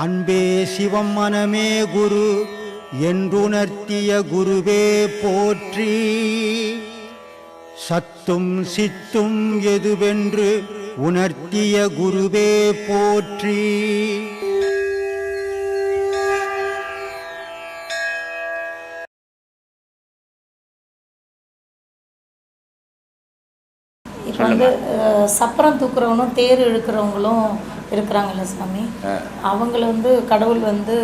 அன்பே சிவம் மனமே குரு என்றுணர்த்திய குருவே போற்றி. சத்தும் சித்தும் எதுவென்று உணர்த்திய குருவே போற்றி. இப்போ வந்து சப்பரம் தூக்குறவனும் தேர் இழுக்கிறவங்களும் இருக்கிறாங்கல்ல சாமி. அவங்கள வந்து கடவுள் வந்து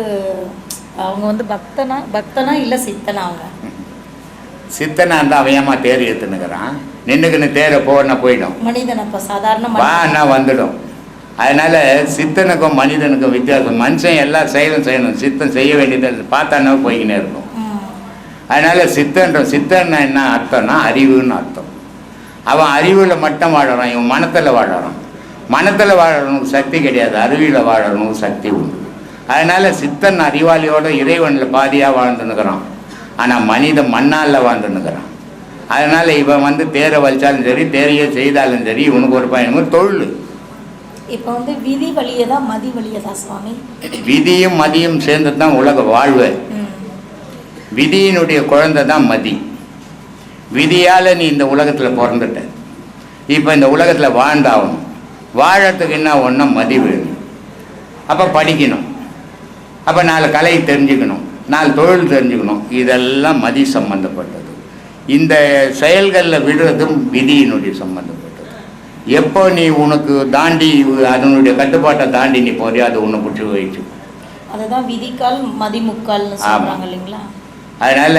அவங்க வந்து பக்தனா பக்தனா இல்லை சித்தனா அவங்க? சித்தனா இருந்தால் அவன் ஏமா தேர் ஏற்றுனுக்கிறான் நின்றுக்குன்னு தேரை போன போயிடும். மனிதன் அப்போ சாதாரண வா மனிதன். அண்ணா வந்துடும். அதனால சித்தனுக்கும் மனிதனுக்கும் வித்தியாசம். மனுஷன் எல்லா செயலும் செய்யணும். சித்தம் செய்ய வேண்டியது பார்த்தானா போய்க்கினே இருக்கும். அதனால சித்தன்ற சித்தன்னா என்ன அர்த்தம்னா அறிவுன்னு அர்த்தம். அவன் அறிவில் மட்டும் வாழறான் இவன் மனத்தில் வாழறான். மனத்தில் வாழறவனுக்கு சக்தி கிடையாது அறிவியில் வாழறவனுக்கு சக்தி உண்டு. அதனால சித்தன் அறிவாளியோட இறைவனில் பாதியாக வாழ்ந்துன்னுக்கிறான் ஆனால் மனிதன் மண்ணால் வாழ்ந்துன்னுக்கிறான் அதனால இவன் வந்து தேரை வலிச்சாலும் சரி தேரையே செய்தாலும் சரி இவனுக்கு ஒரு பயணமும் தொழில் இப்போ வந்து விதி வழியதா மதி வழியதா சுவாமி? விதியும் மதியும் சேர்ந்து தான் உலக வாழ்வு. விதியினுடைய குழந்தை தான் மதி. விதியால் நீ இந்த உலகத்தில் பிறந்துட்ட. இப்போ இந்த உலகத்தில் வாழ்ந்தாகணும். வாழறதுக்கு என்ன ஒன்றா மதி வேணும் அப்போ படிக்கணும். அப்போ நாலு கலை தெரிஞ்சுக்கணும். நாலு தொழில் தெரிஞ்சுக்கணும். இதெல்லாம் மதி சம்பந்தப்பட்டது. இந்த செயல்களில் விடுறதும் விதியினுடைய சம்பந்தப்பட்டது. எப்போ நீ உனக்கு தாண்டி அதனுடைய கட்டுப்பாட்டை தாண்டி நீ போறியோ அது உன்னை பிடிச்சி வச்சு அதுதான் விதிக்கால் இல்லைங்களா? அதனால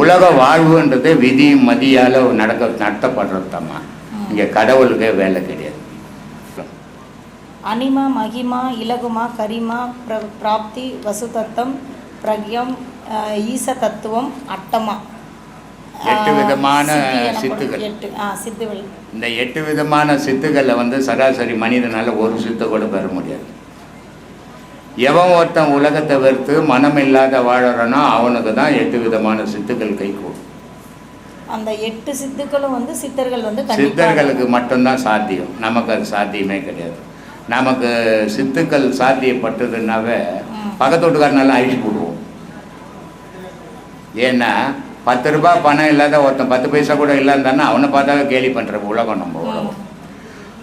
உலக வாழ்வுன்றது விதி மதியால் நடக்க நடத்தப்படுறது தாம்மா இங்கே கடவுளுக்கே வேலை கிடையாது. அனிமா மகிமா இலகுமா கரிமா பிர பிராப்தி வசுதத்தம் பிரக்யம் ஈச தத்துவம் அட்டமா. எட்டு விதமான சித்துகள். எட்டு ஆ சித்துகள். இந்த எட்டு விதமான சித்துக்களில் வந்து சராசரி மனிதனால ஒரு சித்தை கூட பெற முடியாது. எவன் ஒருத்தன் உலகத்தை வெறுத்து மனம் இல்லாத வாழறானோ அவனுக்கு தான் எட்டு விதமான சித்துக்கள் கைகூடும் அந்த எட்டு சித்துக்களும் வந்து சித்தர்கள் வந்து சித்தர்களுக்கு மட்டும்தான் சாத்தியம். நமக்கு அது சாத்தியமே கிடையாது. நமக்கு சித்துக்கள் சாத்தியப்பட்டதுன்னாவே ம். பக்கத்து வீட்டுக்காரனால அழிச்சு போடுவோம் ஏன்னா பத்து ரூபாய் பணம் இல்லாத ஒருத்தன் பத்து பைசா கூட இல்லாதானா அவனை பார்த்தாவே கேலி பண்ணுற உலகம் நம்ம உலகம்.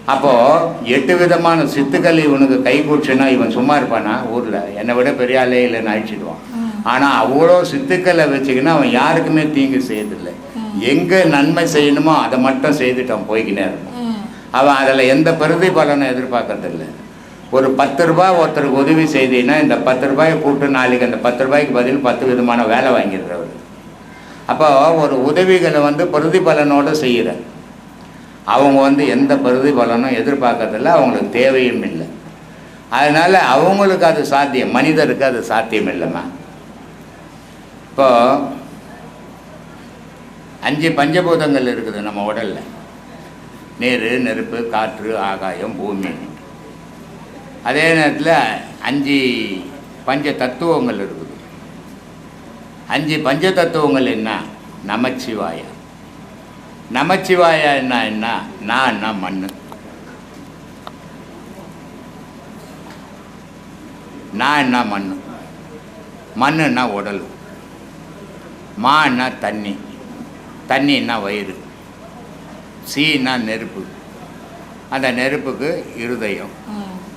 அப்போது எட்டு விதமான சித்துக்கள் இவனுக்கு கை கூச்சுன்னா இவன் சும்மா இருப்பானா ஊரில் என்னை விட பெரிய ஆளே இல்லைன்னு அழிச்சிடுவான். ஆனால் அவ்வளோ சித்துக்களை வச்சுக்கினா அவன் யாருக்குமே தீங்கு செய்யறதில்லை. எங்கே நன்மை செய்யணுமோ அதை மட்டும் செய்துட்டு அவன் போய்க்கினே இருப்பான் ம். அவன் அதில் எந்த பிரதிபலனும் எதிர்பார்க்கறதில்லை. ஒரு பத்து ரூபாய் ஒருத்தருக்கு உதவி செய்தீங்கன்னா இந்த பத்து ரூபாயை கூட்டு நாளைக்கு அந்த பத்து ரூபாய்க்கு பதில் பத்து விதமான வேலை வாங்கிடுறவர். அப்போ ஒரு உதவிகளை வந்து பிரதிபலனோடு செய்கிற அவங்க வந்து எந்த பிரதிபலனும் எதிர்பார்க்கறதில்ல அவங்களுக்கு தேவையும் இல்லை. அதனால் அவங்களுக்கு அது சாத்தியம் மனிதருக்கு அது சாத்தியம் இல்லைம்மா. இப்போது அஞ்சு பஞ்சபூதங்கள் இருக்குது நம்ம உடலில். நீர் நெருப்பு காற்று ஆகாயம் பூமி. அதே நேரத்தில் அஞ்சு பஞ்ச தத்துவங்கள் இருக்குது. அஞ்சு பஞ்ச தத்துவங்கள் என்ன? நமச்சிவாய. நமச்சிவாய என்ன என்ன? நான் என்ன மண் நான் என்ன மண் மண்ணுன்னா உடல். மான்னா தண்ணி. தண்ணின்னா வயிறு. சீனா நெருப்பு அந்த நெருப்புக்கு இருதயம்.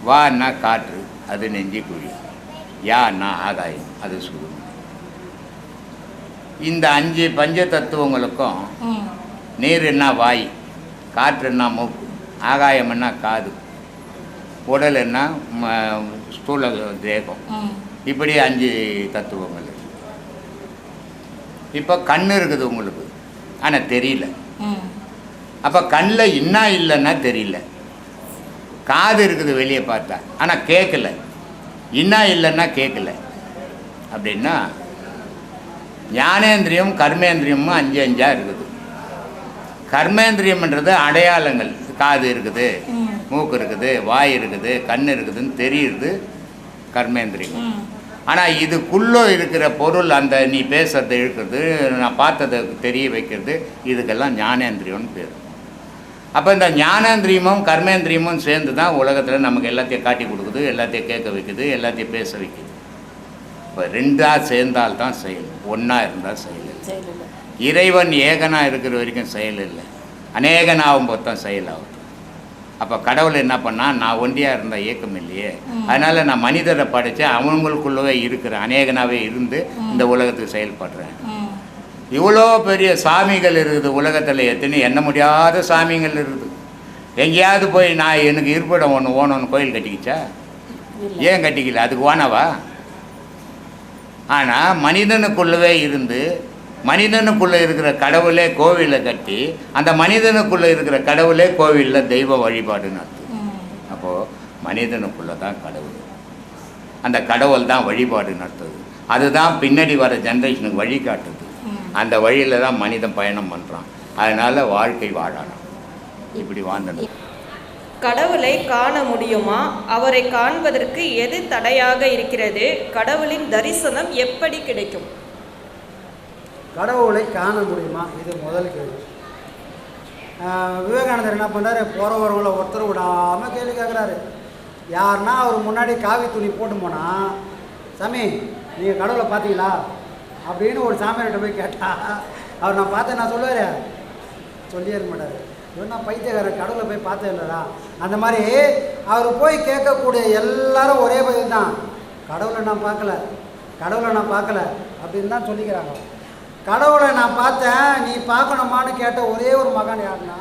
வான்னா காற்று அது நெஞ்சி குழி யான்னா ஆகாயம் அது சுகம் இந்த அஞ்சு பஞ்ச தத்துவங்களுக்கும். நீருன்னா வாய் காற்றுன்னா மூக்கு ஆகாயம்னா காது உடல்னா ம- ஸ்தூல தேகம். இப்படி அஞ்சு தத்துவங்கள். இப்போ கண் இருக்குது உங்களுக்கு ஆனால் தெரியல. அப்போ கண்ணில் என்ன இல்லைன்னா தெரியல. காது இருக்குது வெளியே பார்த்தா ஆனால் கேட்கல என்ன இல்லைன்னா கேட்கல அப்படின்னா ஞானேந்திரியம் கர்மேந்திரியமும் அஞ்சு அஞ்சா இருக்குது. கர்மேந்திரியம்ன்றது அடையாளங்கள். காது இருக்குது. மூக்கு இருக்குது வாய் இருக்குது கண் இருக்குதுன்னு தெரியுது கர்மேந்திரியம். ஆனால் இதுக்குள்ளே இருக்கிற பொருள் அந்த நீ பேசுறதை இழுக்கிறது நான் பார்த்ததை தெரிய வைக்கிறது இதுக்கெல்லாம் ஞானேந்திரியம்னு பேர். அப்போ இந்த ஞானேந்திரியமும் கர்மேந்திரியமும் சேர்ந்து தான் உலகத்தில் நமக்கு எல்லாத்தையும் காட்டி கொடுக்குது எல்லாத்தையும் கேட்க வைக்குது எல்லாத்தையும் பேச வைக்குது. இப்போ ரெண்டாக சேர்ந்தால் தான் செயல் ஒன்றா இருந்தால் செயல் இல்லை. இறைவன் ஏகனா இருக்கிற வரைக்கும் செயல் இல்லை. அநேகனாகும் போது தான் செயல் ஆகுது. அப்போ கடவுள் என்ன பண்ணா நான் ஒண்டியாக இருந்த இயக்கம் இல்லையே. அதனால் நான் மனிதரை படைச்சு அவங்களுக்குள்ளவே இருக்கிற அநேகனாவே இருந்து இந்த உலகத்துக்கு செயல்படுறேன். இவ்வளோ பெரிய சாமிகள் இருக்குது உலகத்தில். எத்தனை எண்ண முடியாத சாமிகள் இருக்குது. எங்கேயாவது போய் நான் எனக்கு இருப்பிடம் ஒன்று ஓணும்னு கோயில் கட்டிக்கிச்சா? ஏன் கட்டிக்கல? அதுக்கு ஓனவா? ஆனால் மனிதனுக்குள்ளவே இருந்து மனிதனுக்குள்ளே இருக்கிற கடவுளே கோவிலை கட்டி அந்த மனிதனுக்குள்ளே இருக்கிற கடவுளே கோவிலில் தெய்வ வழிபாடு நடத்துது அப்போது மனிதனுக்குள்ளே தான் கடவுள். அந்த கடவுள் தான் வழிபாடு நடத்துது அதுதான் பின்னாடி வர ஜென்ரேஷனுக்கு வழிகாட்டுது. அந்த வழியில் தான் மனிதன் பயணம் பண்ணுறான் அதனால் வாழ்க்கை வாழணும் இப்படி வாழ்ந்தது கடவுளை காண முடியுமா? அவரை காண்பதற்கு எது தடையாக இருக்கிறது? கடவுளின் தரிசனம் எப்படி கிடைக்கும்? கடவுளை காண முடியுமா? இது முதல் கேள்வி. விவேகானந்தர் என்ன பண்ணுறாரு போகிறவர்களை ஒருத்தர் விடாமல் கேள்வி கேட்குறாரு யாருன்னா அவர் முன்னாடி காவி துணி போட்டு போனால் சாமி நீங்கள் கடவுளை பார்த்தீங்களா? அப்படின்னு ஒரு சாமியார்கிட்ட போய் கேட்டால் அவர் நான் பார்த்தேன் நான் சொல்லுவார் சொல்லியே இருக்க மாட்டார். இவன் நான் பைத்தியக்காரர் கடவுளை போய் பார்த்தேன் இல்லைடா. அந்த மாதிரி அவர் போய் கேட்கக்கூடிய எல்லாரும் ஒரே பதில் தான் கடவுளை நான் பார்க்கல கடவுளை நான் பார்க்கல அப்படின்னு தான் சொல்லிக்கிறாங்க. கடவுளை நான் பார்த்தேன் நீ பார்க்கணுமான்னு கேட்ட ஒரே ஒரு மகன் யாருன்னா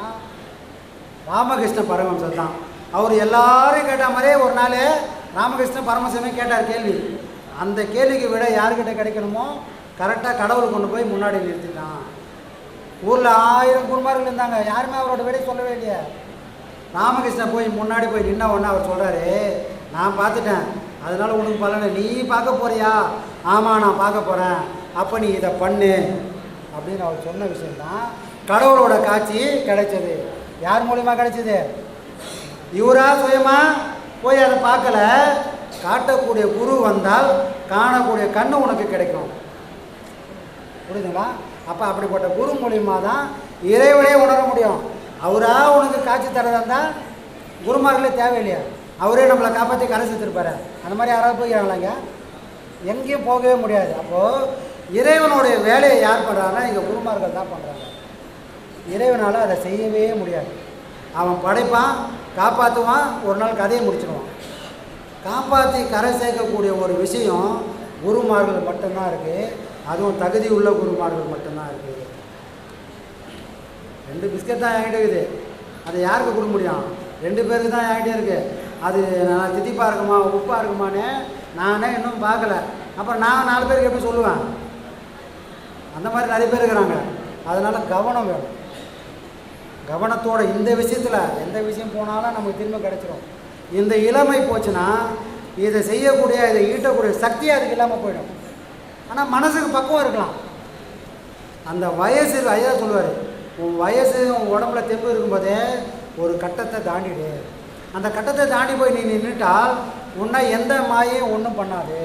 ராமகிருஷ்ண பரமஹம்சர் தான். அவர் எல்லாரும் கேட்ட மாதிரியே ஒரு நாள் ராமகிருஷ்ண பரமஹம்சமே கேட்டார் கேள்வி. அந்த கேள்விக்கு விட யார்கிட்ட கிடைக்கணுமோ கரெக்டாக கடவுள் கொண்டு போய் முன்னாடி நிறுத்திட்டான். ஊரில் ஆயிரம் குருமார்கள் இருந்தாங்க. யாருமே அவரோட விடை சொல்லவே இல்லையா. ராமகிருஷ்ணன் போய் முன்னாடி போய் நின்ன உடனே அவர் சொல்கிறாரு நான் பார்த்துட்டேன். அதனால் உனக்கு பலனை நீ பார்க்க போறியா? ஆமாம் நான் பார்க்க போகிறேன் அப்போ நீ இதை பண்ணு. அப்படின்னு அவர் சொன்ன விஷயம்தான் கடவுளோட காட்சி கிடைச்சது. யார் மூலிமா கிடைச்சது? இவரா சுயமா போய் அதை பார்க்கல. காட்டக்கூடிய குரு வந்தால் காணக்கூடிய கண்ணு உனக்கு கிடைக்கும். புரியுதுங்களா? அப்போ அப்படிப்பட்ட குரு மூலியமா தான் இறைவனே உணர முடியும். அவராக உனக்கு காட்சி தரதா இருந்தால் குருமார்களே தேவையில்லையா? அவரே நம்மளை காப்பாற்றி கரை சேர்த்துருப்பாரு அந்த மாதிரி யாராவது போய்க்கிறாங்களாங்க எங்கேயும் போகவே முடியாது. அப்போது இறைவனுடைய வேலையை யார் பண்ணுறாங்கன்னா இங்கே குருமார்கள் தான் பண்ணுறாங்க இறைவனால் அதை செய்யவே முடியாது. அவன் படைப்பான் காப்பாற்றுவான் ஒரு நாள் கதையை முடிச்சிடுவான் காப்பாற்றி கரை சேர்க்கக்கூடிய ஒரு விஷயம் குருமார்கள் மட்டும்தான் இருக்குது அதுவும் தகுதி உள்ள குருமார்கள் மட்டும்தான் இருக்குது ரெண்டு பிஸ்கட் தான் என்கிட்ட இருக்குது. அதை யாருக்கு கொடுக்க முடியும்? ரெண்டு பேருக்கு தான் என்கிட்ட இருக்குது அது நான் தித்திப்பாக இருக்குமா உப்பாக இருக்குமான்னு நானே இன்னும் பார்க்கல. அப்புறம் நான் நாலு பேருக்கு எப்படி சொல்லுவேன்? அந்த மாதிரி நிறைய பேர் இருக்கிறாங்க. அதனால் கவனம் வேணும். கவனத்தோட இந்த விஷயத்தில் எந்த விஷயம் போனாலும் நமக்கு திரும்ப கிடச்சிரும். இந்த இளமை போச்சுன்னா இதை செய்யக்கூடிய இதை ஈட்டக்கூடிய சக்தி அதுக்கு இல்லாமல் போயிடும். ஆனால் மனசுக்கு பக்குவம் இருக்கலாம். அந்த வயசு ஐயா சொல்லுவார் உன் வயசு உன் உடம்புல தெம்பு இருக்கும்போதே ஒரு கட்டத்தை தாண்டிடு. அந்த கட்டத்தை தாண்டி போய் நீ நின்றுட்டால் உன்னை எந்த மாயையும் ஒன்றும் பண்ணாது.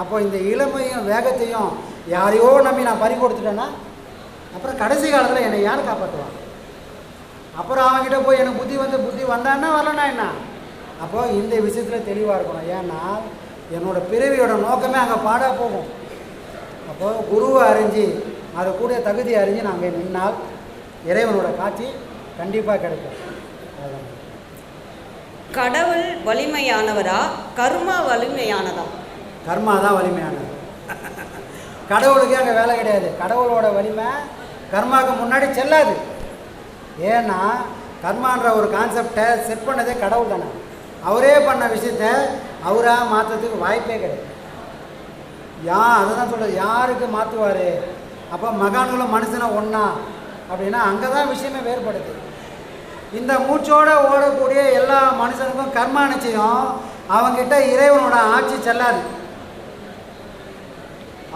அப்போ இந்த இளமையும் வேகத்தையும் யாரையோ நம்பி நான் பறி கொடுத்துட்டேன்னா அப்புறம் கடைசி காலத்தில் என்னை யார் காப்பாற்றுவான் அப்புறம் அவங்ககிட்ட போய் எனக்கு புத்தி வந்து புத்தி வந்தான்னா வரலனா என்ன? அப்போது இந்த விஷயத்தில் தெளிவாக இருக்கணும். ஏன்னா என்னோடய பிறவியோட நோக்கமே அங்கே பாடாக போகும். அப்போது குருவை அறிஞ்சு அதை கூட தகுதி அறிஞ்சு நாங்கள் நின்னால் இறைவனோட காட்சி கண்டிப்பாக கிடைக்கும். கடவுள் வலிமையானவரா? கர்மா வலிமையானதா? கர்மா தான் வலிமையானது. கடவுளுக்கே அங்கே வேலை கிடையாது. கடவுளோட வலிமை கர்மாவுக்கு முன்னாடி செல்லாது. ஏன்னா கர்மான்ற ஒரு கான்செப்டை செட் பண்ணதே கடவுள் தானே. அவரே பண்ண விஷயத்த அவராக மாற்றத்துக்கு வாய்ப்பே கிடையாது. யா அதை தான் சொல்கிறது யாருக்கு மாற்றுவார் அப்போ மகான்களும் மனுஷனை ஒன்றா அப்படின்னா அங்கே தான் விஷயமே வேறுபடுது. இந்த மூச்சோடு ஓடக்கூடிய எல்லா மனுஷனுக்கும் கர்மா நிச்சயம் அவங்கிட்ட இறைவனோட ஆட்சி செல்லாது.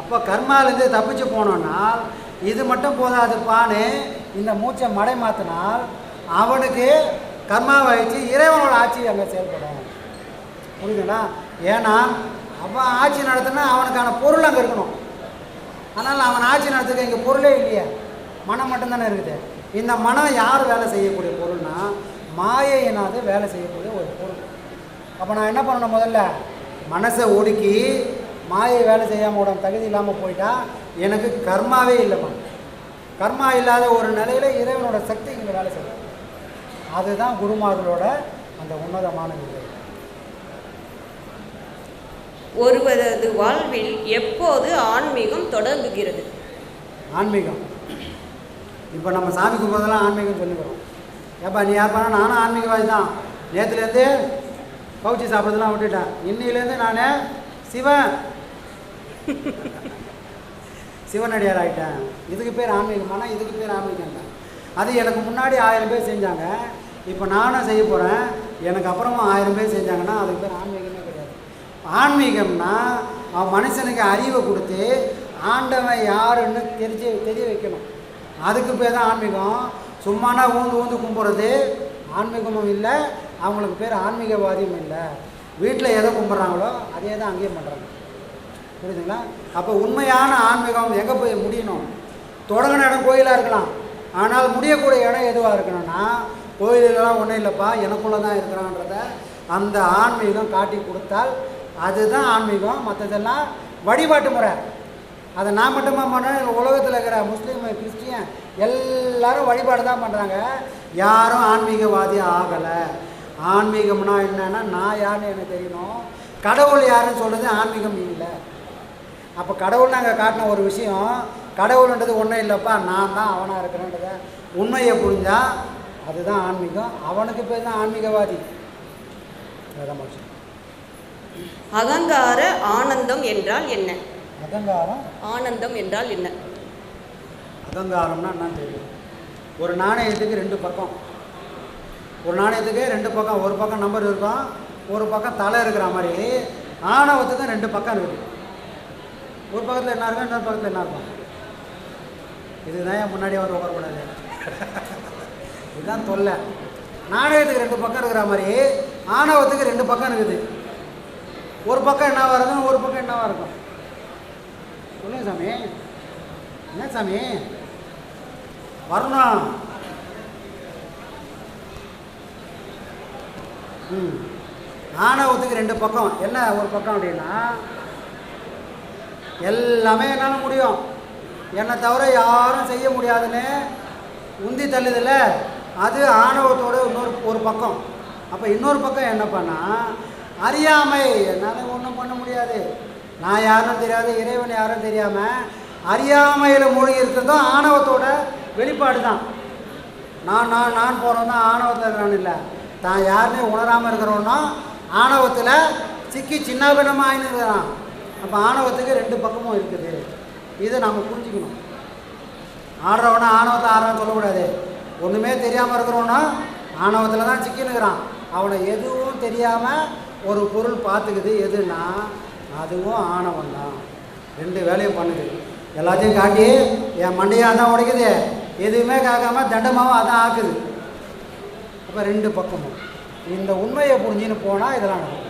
அப்போ கர்மாலேருந்து தப்பிச்சு போனோன்னா இது மட்டும் போதாதுப்பான்னு இந்த மூச்சை மடை மாற்றினால் அவனுக்கு கர்மாவை வச்சு இறைவனோட ஆட்சி அங்கே செயல்படும். புரியுதுங்களா? ஏன்னா அவன் ஆட்சி நடத்தினா அவனுக்கான பொருள் அங்கே இருக்கணும். அதனால் அவன் ஆட்சி நடத்துக்க இங்கே பொருளே இல்லையே. மனம் மட்டும்தானே இருக்குது. இந்த மனம் யார் வேலை செய்யக்கூடிய பொருள்னா மாயையினாது வேலை செய்யக்கூடிய ஒரு பொருள். அப்போ நான் என்ன பண்ணணும் முதல்ல? மனசை ஒடுக்கி மாயை வேலை செய்யாமல் உடம்பு தகுதி இல்லாமல் போயிட்டா எனக்கு கர்மாவே இல்லைம்மா. கர்மா இல்லாத ஒரு நிலையில் இறைவனோட சக்தி இங்கே வேலை செய்யும் அதுதான் குருமார்களோட அந்த உன்னதமான நிலை. ஒருவரது வாழ்வில் எப்போது ஆன்மீகம் தொடங்குகிறது? ஆன்மீகம். இப்போ நம்ம சாமி கும்பிட்றதெல்லாம் ஆன்மீகம் சொல்லிக்கிறோம். ஏப்பா நீ யார் பண்ணா நானும் ஆன்மீகவாதி தான் நேற்றுலேருந்து கவுச்சி சாப்பிட்றதெல்லாம் விட்டுட்டேன். இன்னிலேருந்து நான் சிவன். சிவனடியார் ஆகிட்டேன் இதுக்கு பேர் ஆன்மீகமானா இதுக்கு பேர் ஆன்மீகம் தான் அது எனக்கு முன்னாடி ஆயிரம் பேர் செஞ்சாங்க. இப்போ நானும் செய்ய போகிறேன் எனக்கு அப்புறமா ஆயிரம் பேர் செஞ்சாங்கன்னா அதுக்கு பேர் ஆன்மீகம். ஆன்மீகம்னா அவன் மனுஷனுக்கு அறிவை கொடுத்து ஆண்டவன் யாருன்னு தெரிஞ்சு தெரிய வைக்கணும். அதுக்கு பேர் தான் ஆன்மீகம். சும்மானா ஊந்து ஊந்து கும்பிட்றது ஆன்மீகமும் இல்லை. அவங்களுக்கு பேர் ஆன்மீகவாதியும் இல்லை. வீட்டில் எதை கும்பிட்றாங்களோ அதே தான் அங்கேயும் பண்ணுறாங்க புரியுதுங்களா அப்போ உண்மையான ஆன்மீகம் எங்கே போய் முடியணும்? தொடங்கின இடம் கோயிலாக இருக்கலாம். ஆனால் முடியக்கூடிய இடம் எதுவாக இருக்கணும்னா கோயிலெல்லாம் ஒன்றும் இல்லைப்பா எனக்குள்ளே தான் இருக்கிறான்றத அந்த ஆன்மீகம் காட்டி கொடுத்தால் அதுதான் ஆன்மீகம் மற்றதெல்லாம் வழிபாட்டு முறை. அதை நான் மட்டுமா பண்ணுறேன் உலகத்தில் இருக்கிற முஸ்லீம் கிறிஸ்டியன் எல்லாரும் வழிபாடு தான் பண்ணுறாங்க யாரும் ஆன்மீகவாதி ஆகலை. ஆன்மீகம்னா என்னென்னா நான் யாருன்னு எனக்கு தெரியணும். கடவுள் யாருன்னு சொல்கிறது ஆன்மீகம் இல்லை. அப்போ கடவுள் நாங்கள் காட்டின ஒரு விஷயம் கடவுள்ன்றது ஒன்றும் இல்லைப்பா நான் தான் அவனாக இருக்கிறேன்றத உண்மையை புரிஞ்சால் அதுதான் ஆன்மீகம். அவனுக்கு பேர் தான் ஆன்மீகவாதி. அதுதான் மனுஷன் அகங்கார ஆனந்தம் என்றால் என்ன? அகங்காரம்? ஆனந்தம் என்றால் என்ன? அகங்காரம்னா என்னன்னு தெரியும். ஒரு நாணயத்துக்கு ரெண்டு பக்கம். ஒரு நாணயத்துக்கு ரெண்டு பக்கம். ஒரு பக்கம் நம்பர் இருக்கும். ஒரு பக்கம் தலை இருக்கிற மாதிரி. ஆணவத்துக்கும் ரெண்டு பக்கம் இருக்குது ஒரு பக்கத்தில் என்ன இருக்கும்? இன்னொரு பக்கத்தில் என்ன இருக்கும்? இதுதான் என் முன்னாடியே வந்து உட்காரக்கூடாது இதுதான் தொல்லை. நாணயத்துக்கு ரெண்டு பக்கம் இருக்கிற மாதிரி ஆணவத்துக்கு ரெண்டு பக்கம் இருக்குது. ஒரு பக்கம் என்னவாக இருக்கும் ஒரு பக்கம் என்னவாக இருக்கும் சொல்லுங்க சாமி. என்ன சாமி? வரணும் ம். ஆணவத்துக்கு ரெண்டு பக்கம். என்ன ஒரு பக்கம் அப்படின்னா எல்லாமே என்னால் முடியும். என்னை தவிர யாரும் செய்ய முடியாதுன்னு உந்தி தள்ளுதில்ல. அது ஆணவத்தோட இன்னொரு ஒரு பக்கம். அப்போ இன்னொரு பக்கம் என்ன பண்ணால் அறியாமை. என்னால் ஒன்றும் பண்ண முடியாது. நான் யாரும் தெரியாது இறைவன் யாரும் தெரியாமல் அறியாமையில் மூழ்கி இருக்கிறதும் ஆணவத்தோட வெளிப்பாடு தான் நான் நான் நான் போகிறோம் தான் ஆணவத்தில் இருக்கிறான் இல்லை. தான் யாருமே உணராமல் இருக்கிறோன்னா ஆணவத்தில் சிக்கி சின்ன பின்னமாக அப்போ ஆணவத்துக்கு ரெண்டு பக்கமும் இருக்குது. இதை நம்ம புரிஞ்சுக்கணும். ஆடுறவனா ஆணவத்தை ஆடுறான்னு சொல்லக்கூடாது. ஒன்றுமே தெரியாமல் இருக்கிறவனா ஆணவத்தில் தான் சிக்கினுக்கிறான் அவனை எதுவும் தெரியாமல் ஒரு பொருள் பார்த்துக்குது எதுன்னா அதுவும் ஆணவம் தான். ரெண்டு வேலையும் பண்ணுது. எல்லாத்தையும் காட்டி என் மண்டையாக தான் உடைக்குது. எதுவுமே காக்காம தண்டமாகவும் அதான் ஆக்குது. அப்போ ரெண்டு பக்கமும். இந்த உண்மையை புரிஞ்சுன்னு போனால் இதெல்லாம் நடக்கும்.